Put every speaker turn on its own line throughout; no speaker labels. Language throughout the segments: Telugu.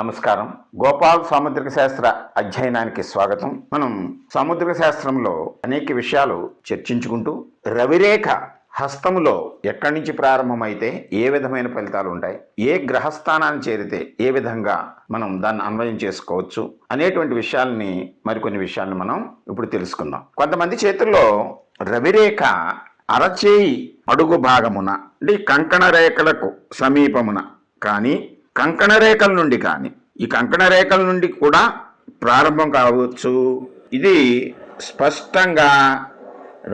నమస్కారం. గోపాల్ సాముద్రిక శాస్త్ర అధ్యయనానికి స్వాగతం. మనం సాముద్రిక శాస్త్రంలో అనేక విషయాలు చర్చించుకుంటూ రవిరేఖ హస్తములో ఎక్కడి నుంచి ప్రారంభమైతే ఏ విధమైన ఫలితాలు ఉంటాయి ఏ గ్రహస్థానాన్ని చేరితే ఏ విధంగా మనం దాన్ని అన్వయం చేసుకోవచ్చు అనేటువంటి విషయాల్ని మరికొన్ని విషయాలను మనం ఇప్పుడు తెలుసుకుందాం. కొంతమంది చేతుల్లో రవిరేఖ అరచేయి అడుగు భాగమున అంటే కంకణ రేఖలకు సమీపమున కానీ కంకణ రేఖల నుండి కానీ ఈ కంకణ రేఖల నుండి కూడా ప్రారంభం కావచ్చు. ఇది స్పష్టంగా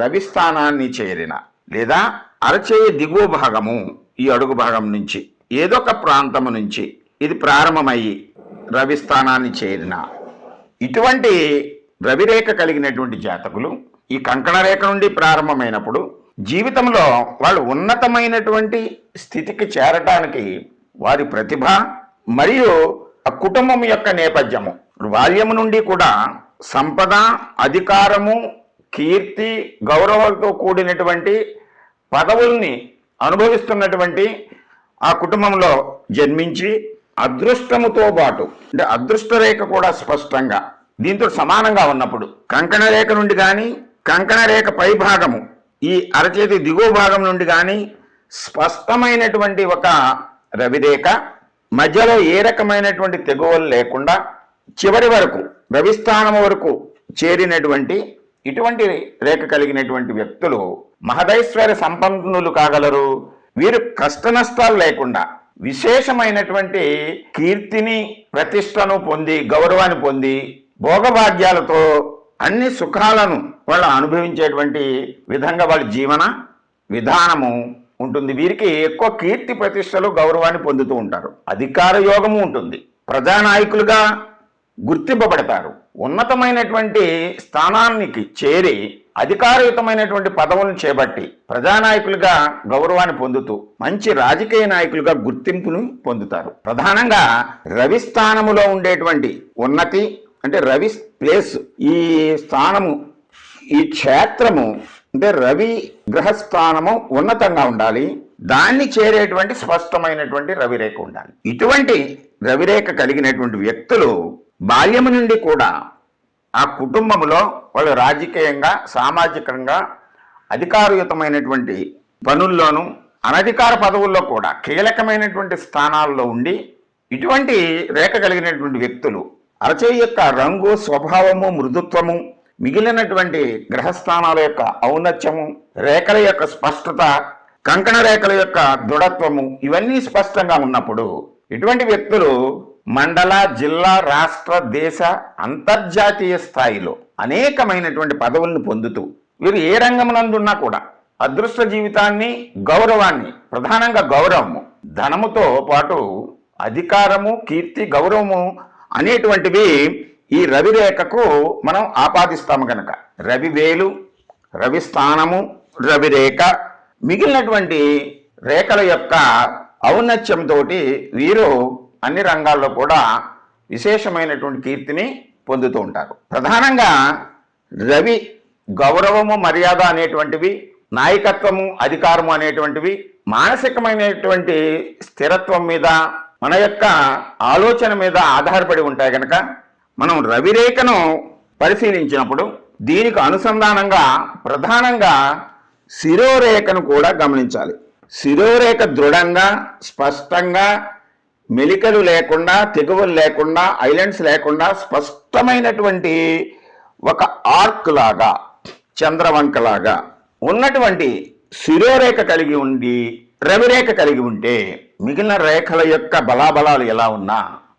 రవి స్థానాన్ని చేరిన లేదా అరచేయి దిగువ భాగము ఈ అడుగు భాగం నుంచి ఏదో ఒక ప్రాంతము నుంచి ఇది ప్రారంభమయ్యి రవి స్థానాన్ని చేరిన. ఇటువంటి రవిరేఖ కలిగినటువంటి జాతకులు ఈ కంకణ రేఖ నుండి ప్రారంభమైనప్పుడు జీవితంలో వాళ్ళు ఉన్నతమైనటువంటి స్థితికి చేరటానికి వారి ప్రతిభ మరియు ఆ కుటుంబం యొక్క నేపథ్యము. బాల్యము నుండి కూడా సంపద అధికారము కీర్తి గౌరవాలతో కూడినటువంటి పదవుల్ని అనుభవిస్తున్నటువంటి ఆ కుటుంబంలో జన్మించి అదృష్టముతో పాటు అంటే అదృష్ట రేఖ కూడా స్పష్టంగా దీంతో సమానంగా ఉన్నప్పుడు కంకణ రేఖ నుండి కానీ కంకణ రేఖ పై భాగము ఈ అరచేతి దిగువ భాగం నుండి కానీ స్పష్టమైనటువంటి ఒక రవిరేఖ మధ్యలో ఏ రకమైనటువంటి తెగువలు లేకుండా చివరి వరకు రవిస్థానం వరకు చేరినటువంటి ఇటువంటి రేఖ కలిగినటువంటి వ్యక్తులు మహదైశ్వర్య సంపన్నులు కాగలరు. వీరు కష్ట నష్టాలు లేకుండా విశేషమైనటువంటి కీర్తిని ప్రతిష్టను పొంది గౌరవాన్ని పొంది భోగభాగ్యాలతో అన్ని సుఖాలను వాళ్ళు అనుభవించేటువంటి విధంగా వాళ్ళ జీవన విధానము ఉంటుంది. వీరికి ఎక్కువ కీర్తి ప్రతిష్టలు గౌరవాన్ని పొందుతూ ఉంటారు. అధికార యోగము ఉంటుంది. ప్రజానాయకులుగా గుర్తింపబడతారు. ఉన్నతమైనటువంటి స్థానానికి చేరి అధికారయుతమైనటువంటి పదవులను చేపట్టి ప్రజానాయకులుగా గౌరవాన్ని పొందుతూ మంచి రాజకీయ నాయకులుగా గుర్తింపును పొందుతారు. ప్రధానంగా రవి స్థానములో ఉండేటువంటి ఉన్నతి అంటే రవి ప్లేస్ ఈ స్థానము ఈ క్షేత్రము అంటే రవి గ్రహస్థానము ఉన్నతంగా ఉండాలి దాన్ని చేరేటువంటి స్పష్టమైనటువంటి రవిరేఖ ఉండాలి. ఇటువంటి రవిరేఖ కలిగినటువంటి వ్యక్తులు బాల్యము నుండి కూడా ఆ కుటుంబంలో వాళ్ళు రాజకీయంగా సామాజికంగా అధికారయుతమైనటువంటి పనుల్లోనూ అనధికార పదవుల్లో కూడా కీలకమైనటువంటి స్థానాల్లో ఉండి ఇటువంటి రేఖ కలిగినటువంటి వ్యక్తులు అరచేయి యొక్క రంగు స్వభావము మృదుత్వము మిగిలినటువంటి గ్రహస్థానాల యొక్క ఔన్నత్యము రేఖల యొక్క స్పష్టత కంకణ రేఖల యొక్క దృఢత్వము ఇవన్నీ స్పష్టంగా ఉన్నప్పుడు ఇటువంటి వ్యక్తులు మండల జిల్లా రాష్ట్ర దేశ అంతర్జాతీయ స్థాయిలో అనేకమైనటువంటి పదవులను పొందుతూ వీరు ఏ రంగమునందున్నా కూడా అదృష్ట జీవితాన్ని గౌరవాన్ని ప్రధానంగా గౌరవము ధనముతో పాటు అధికారము కీర్తి గౌరవము అనేటువంటివి ఈ రవిరేఖకు మనం ఆపాదిస్తాము కనుక రవివేలు రవి స్థానము రవిరేఖ మిగిలినటువంటి రేఖల యొక్క ఔన్నత్యంతో వీరు అన్ని రంగాల్లో కూడా విశేషమైనటువంటి కీర్తిని పొందుతూ ఉంటారు. ప్రధానంగా రవి గౌరవము మర్యాద అనేటువంటివి నాయకత్వము అధికారము అనేటువంటివి మానసికమైనటువంటి స్థిరత్వం మీద మన యొక్క ఆలోచన మీద ఆధారపడి ఉంటాయి కనుక మనం రవిరేఖను పరిశీలించినప్పుడు దీనికి అనుసంధానంగా ప్రధానంగా శిరోరేఖను కూడా గమనించాలి. శిరోరేఖ దృఢంగా స్పష్టంగా మెలికలు లేకుండా తెగువలు లేకుండా ఐలాండ్స్ లేకుండా స్పష్టమైనటువంటి ఒక ఆర్క్ లాగా చంద్రవంక లాగా ఉన్నటువంటి శిరోరేఖ కలిగి ఉండి రవిరేఖ కలిగి ఉంటే మిగిలిన రేఖల యొక్క బలాబలాలు ఎలా ఉన్నా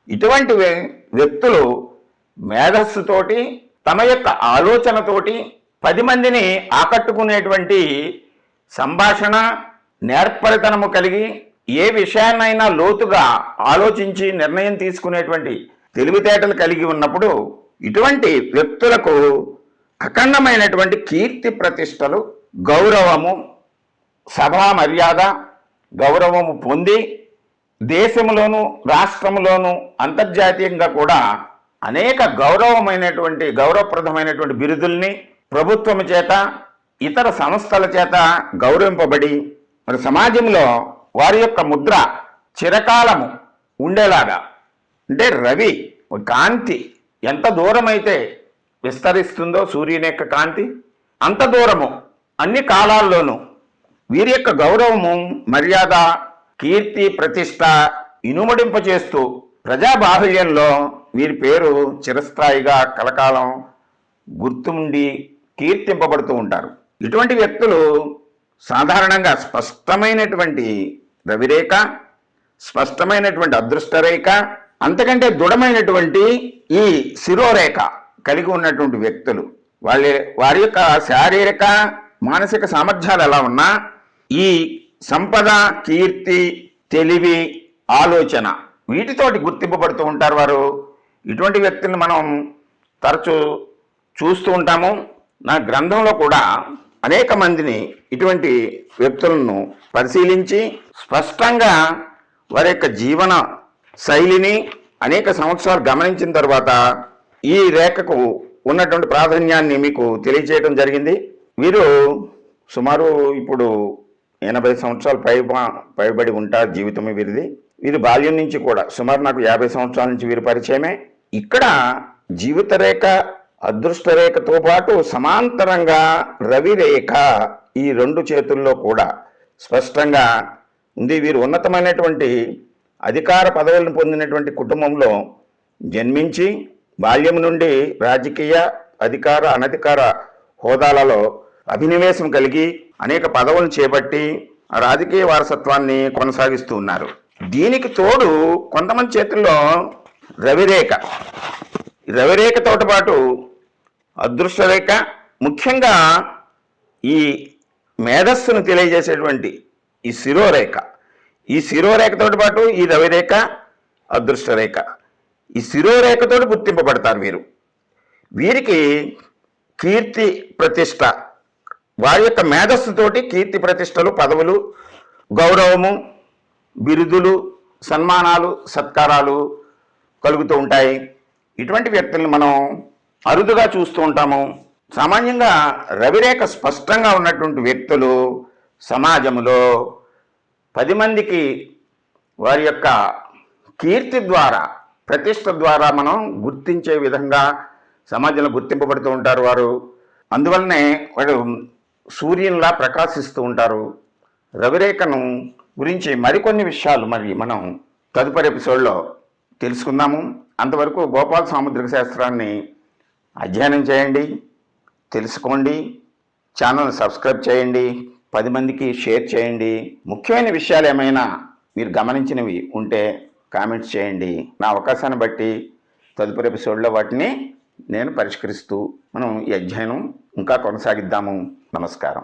ఇటువంటి వ్యక్తులు మేధస్సుతోటి తమ యొక్క ఆలోచనతోటి పది మందిని ఆకట్టుకునేటువంటి సంభాషణ నేర్పరితనము కలిగి ఏ విషయాన్నైనా లోతుగా ఆలోచించి నిర్ణయం తీసుకునేటువంటి తెలివితేటలు కలిగి ఉన్నప్పుడు ఇటువంటి వ్యక్తులకు అఖండమైనటువంటి కీర్తి ప్రతిష్టలు గౌరవము సభా మర్యాద గౌరవము పొంది దేశంలోను రాష్ట్రంలోను అంతర్జాతీయంగా కూడా అనేక గౌరవమైనటువంటి గౌరవప్రదమైనటువంటి బిరుదుల్ని ప్రభుత్వం చేత ఇతర సంస్థల చేత గౌరవింపబడి మరి సమాజంలో వారి యొక్క ముద్ర చిరకాలము ఉండేలాగా అంటే రవి ఒక కాంతి ఎంత దూరమైతే విస్తరిస్తుందో సూర్యుని యొక్క కాంతి అంత దూరము అన్ని కాలాల్లోనూ వీరి యొక్క గౌరవము మర్యాద కీర్తి ప్రతిష్ట ఇనుమడింప చేస్తూ ప్రజాబాహుల్యంలో వీరి పేరు చిరస్థాయిగా కలకాలం గుర్తుండి కీర్తింపబడుతూ ఉంటారు. ఇటువంటి వ్యక్తులు సాధారణంగా స్పష్టమైనటువంటి రవిరేఖ స్పష్టమైనటువంటి అదృష్టరేఖ అంతకంటే దృఢమైనటువంటి ఈ శిరోరేఖ కలిగి ఉన్నటువంటి వ్యక్తులు. వాళ్ళ వారి యొక్క శారీరక మానసిక సామర్థ్యాలు ఎలా ఉన్నా ఈ సంపద కీర్తి తెలివి ఆలోచన వీటితోటి గుర్తింపబడుతూ ఉంటారు వారు. ఇటువంటి వ్యక్తిని మనం తరచూ చూస్తూ ఉంటాము. నా గ్రంథంలో కూడా అనేక మందిని ఇటువంటి వ్యక్తులను పరిశీలించి స్పష్టంగా వారి యొక్క జీవన శైలిని అనేక సంవత్సరాలు గమనించిన తర్వాత ఈ రేఖకు ఉన్నటువంటి ప్రాధాన్యాన్ని మీకు తెలియచేయడం జరిగింది. వీరు సుమారు ఇప్పుడు ఎనభై సంవత్సరాలు పై పైబడి ఉంటారు జీవితం వీరిది. వీరు బాల్యం నుంచి కూడా సుమారు నాకు యాభై సంవత్సరాల నుంచి వీరి పరిచయమే. ఇక్కడ జీవిత రేఖ పాటు సమాంతరంగా రవిరేఖ ఈ రెండు చేతుల్లో కూడా స్పష్టంగా ఉంది. వీరు ఉన్నతమైనటువంటి అధికార పదవులను పొందినటువంటి కుటుంబంలో జన్మించి బాల్యం నుండి రాజకీయ అధికార అనధికార హోదాలలో అభినివేశం కలిగి అనేక పదవులను చేపట్టి రాజకీయ వారసత్వాన్ని కొనసాగిస్తూ ఉన్నారు. దీనికి తోడు కొంతమంది చేతుల్లో రవిరేఖ. ఈ పాటు అదృష్టరేఖ ముఖ్యంగా ఈ మేధస్సును తెలియజేసేటువంటి ఈ శిరోరేఖ. ఈ శిరోరేఖతోటి పాటు ఈ రవిరేఖ అదృష్టరేఖ ఈ శిరోరేఖతో గుర్తింపబడతారు వీరు. వీరికి కీర్తి ప్రతిష్ట. వారి యొక్క మేధస్సుతోటి కీర్తి ప్రతిష్టలు పదవులు గౌరవము బిరుదులు సన్మానాలు సత్కారాలు కలుగుతూ ఉంటాయి. ఇటువంటి వ్యక్తులను మనం అరుదుగా చూస్తూ ఉంటాము. సామాన్యంగా రవిరేఖ స్పష్టంగా ఉన్నటువంటి వ్యక్తులు సమాజంలో పది మందికి వారి యొక్క కీర్తి ద్వారా ప్రతిష్ట ద్వారా మనం గుర్తించే విధంగా సమాజంలో గుర్తింపబడుతూ ఉంటారు వారు. అందువల్లనే వాడు సూర్యునిలా ప్రకాశిస్తూ ఉంటారు. రవిరేఖను గురించి మరికొన్ని విషయాలు మరి మనం తదుపరి ఎపిసోడ్లో తెలుసుకుందాము. అంతవరకు గోపాల సాముద్రిక శాస్త్రాన్ని అధ్యయనం చేయండి తెలుసుకోండి ఛానల్ సబ్స్క్రైబ్ చేయండి పది మందికి షేర్ చేయండి. ముఖ్యమైన విషయాలు ఏమైనా మీరు గమనించినవి ఉంటే కామెంట్స్ చేయండి. నా అవకాశాన్ని బట్టి తదుపరి ఎపిసోడ్లో వాటిని నేను పరిష్కరిస్తూ మనం ఈ అధ్యయనం ఇంకా కొనసాగిద్దాము. నమస్కారం.